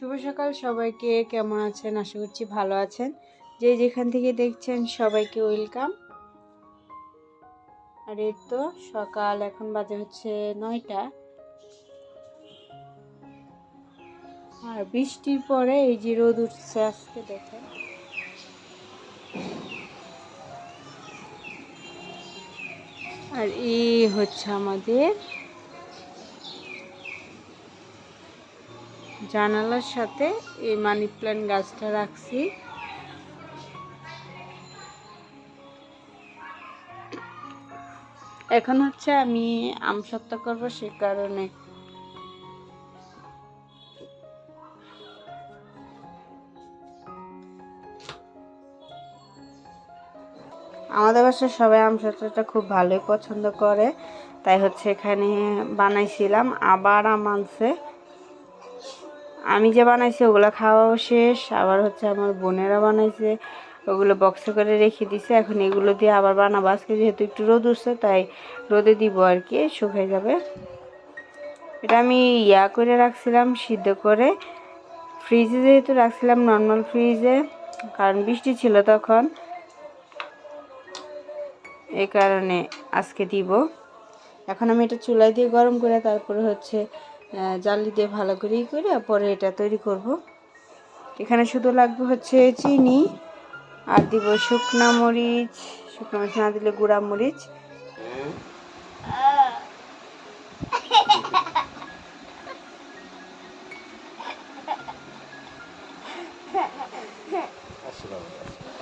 শুভ সকাল সবাইকে, কেমন আছেন? আশা করছি ভালো আছেন। যে যেখান থেকে দেখছেন সবাইকে ওয়েলকাম। আর এই তো সকাল, এখন বাজে হচ্ছে নয়টা। আর বৃষ্টির পরে এই যে রোদ উঠছে আজকে দেখেন আর এই হচ্ছে আমাদের জানালার সাথে এই মানি প্ল্যান্ট গাছটা রাখছি। এখন হচ্ছে আমি আম সত্তা করব সে কারণে। আমাদের বাসায় সবাই আম সত্তাটা খুব ভালোই পছন্দ করে, তাই হচ্ছে এখানে বানাইছিলাম, আবার আম আনছে। আমি যে বানাইছি ওগুলো খাওয়াও শেষ, আবার হচ্ছে আমার বোনেরা বানাইছে, ওগুলো বক্সে করে রেখে দিছে, এখন এগুলো দিয়ে আবার বানাবো। আজকে যেহেতু একটু রোদ উঠছে, তাই রোদে দিব আর কি, শুকিয়ে যাবে। এটা আমি ইয়া করে রাখছিলাম, সিদ্ধ করে। ফ্রিজে যেহেতু রাখছিলাম নর্মাল ফ্রিজে কারণ বৃষ্টি ছিল তখন। এই কারণে আজকে দিব। এখন আমি এটা চুলায় দিয়ে গরম করে তারপরে হচ্ছে জালি দিয়ে ভালো করে ই করে পরে এটা তৈরি করব। এখানে শুধু লাগবে হচ্ছে চিনি আর দিব শুকনা মরিচ। শুকনো মরিচ না দিলে গুঁড়া মরিচ।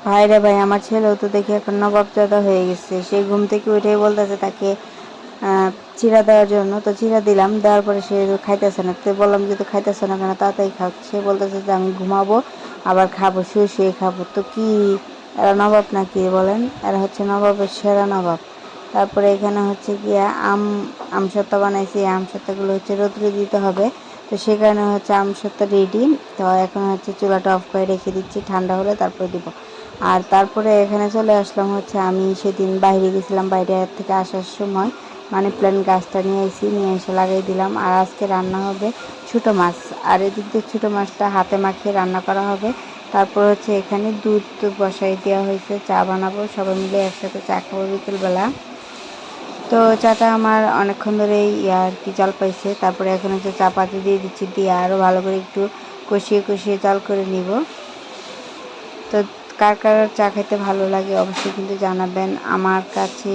ভাই রে ভাই, আমার ছেলেও তো দেখি এখন নবাবজাদা হয়ে গেছে। সে ঘুম থেকে উঠেই বলতেছে তাকে চিরা দেওয়ার জন্য। তো চিরা দিলাম, দেওয়ার পরে সে খাইতেছে না। তো বললাম যে তো খাইতেছে না কেন, তাড়াতাড়ি খাও। সে বলতেছে যে, আমি ঘুমাবো, আবার খাব শুয়ে শুয়ে খাব। তো কি, এরা নবাব নাকি বলেন? এরা হচ্ছে নবাবের সেরা নবাব। তারপরে এখানে হচ্ছে গিয়ে আম আমসত্তা বানাইছি। আমসত্তাগুলো হচ্ছে রোদ্রে দিতে হবে। তো সে কারণে হচ্ছে আমসত্তা রেডি তো এখন হচ্ছে চুলাটা অফ করে রেখে দিচ্ছি, ঠান্ডা হলে তারপরে দিব। আর তারপরে এখানে চলে আসলাম হচ্ছে, আমি সেদিন বাইরে গেছিলাম, বাইরে থেকে আসার সময়। মানে প্ল্যান গাছটা নিয়ে এসি, নিয়ে এসে লাগাই দিলাম। আর আজকে রান্না হবে ছোটো মাছ। আর এদিক দিয়ে ছোটো মাছটা হাতে মাখিয়ে রান্না করা হবে। তারপর হচ্ছে এখানে দুধ বসাই দেওয়া হয়েছে, চা বানাবো। সবাই মিলে একসাথে চা খাব বিকেলবেলা। তো চাটা আমার অনেকক্ষণ ধরেই আর কি চাল পাইছে। তারপরে এখন হচ্ছে চা পাতি দিয়ে দিচ্ছি। দিয়ে আরও ভালো করে একটু কষিয়ে কষিয়ে চাল করে নিব। তো কার কার চা খেতে ভালো লাগে অবশ্যই কিন্তু জানাবেন। আমার কাছে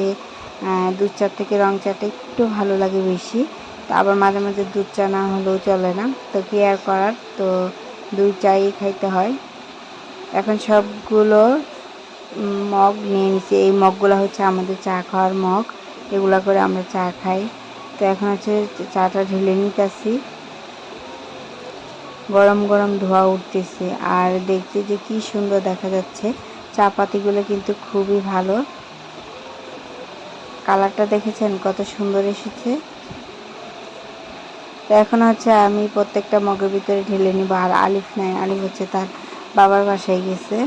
দুধ চা থেকে রং চাটা একটু ভালো লাগে বেশি। তো আবার মাঝে মাঝে দুধ চা না হলেও চলে না। তো কি আর করার? তো দুধ চাই খাইতে হয়। এখন সবগুলো মগ নিয়ে নিছি। এই মগগুলো হচ্ছে আমাদের চা খাওয়ার মগ। এগুলো করে আমরা চা খাই। তো এখন হচ্ছে চাটা ঢেলে নিতেছি। গরম গরম ধোয়া উঠতেছে। আর দেখতে যে কি সুন্দর দেখা যাচ্ছে। চা পাতিগুলো কিন্তু খুবই ভালো। কালারটা দেখেছেন? কত সুন্দর এসেছে। তো এখন হচ্ছে আমি প্রত্যেকটা মগের ভিতরে ঢেলে নিব। আর আলিফ নাই, আলিফ হচ্ছে তার বাবার বাসায় গেছে।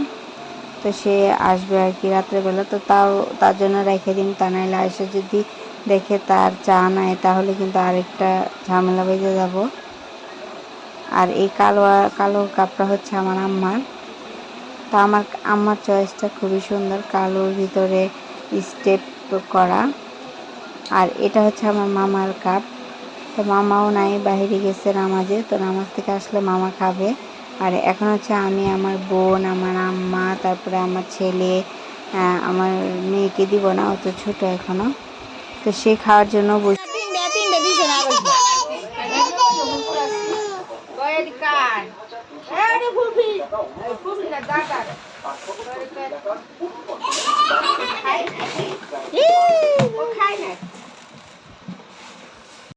তো সে আসবে আর কি রাত্রেবেলা। তো তাও, তার জন্য রেখে দিন। তা নাইলে এসে যদি দেখে তার চা নেয় তাহলে কিন্তু আরেকটা ঝামেলা বেজে যাব। আর এই কালো কালো কাপটা হচ্ছে আমার আম্মার। তা আমার, আম্মার চয়েসটা খুবই সুন্দর। কালোর ভিতরে স্টেপ করা। আর এটা হচ্ছে আমার মামার কাপ তো মামাও নাই, বাহিরে গেছে নামাজে। তো নামাজ থেকে আসলে মামা খাবে। আর এখন হচ্ছে আমি, আমার বোন, আমার আম্মা, তারপরে আমার ছেলে আমার মেয়েকে দিব না অত ছোট এখনও। তো সে খাওয়ার জন্য খায় না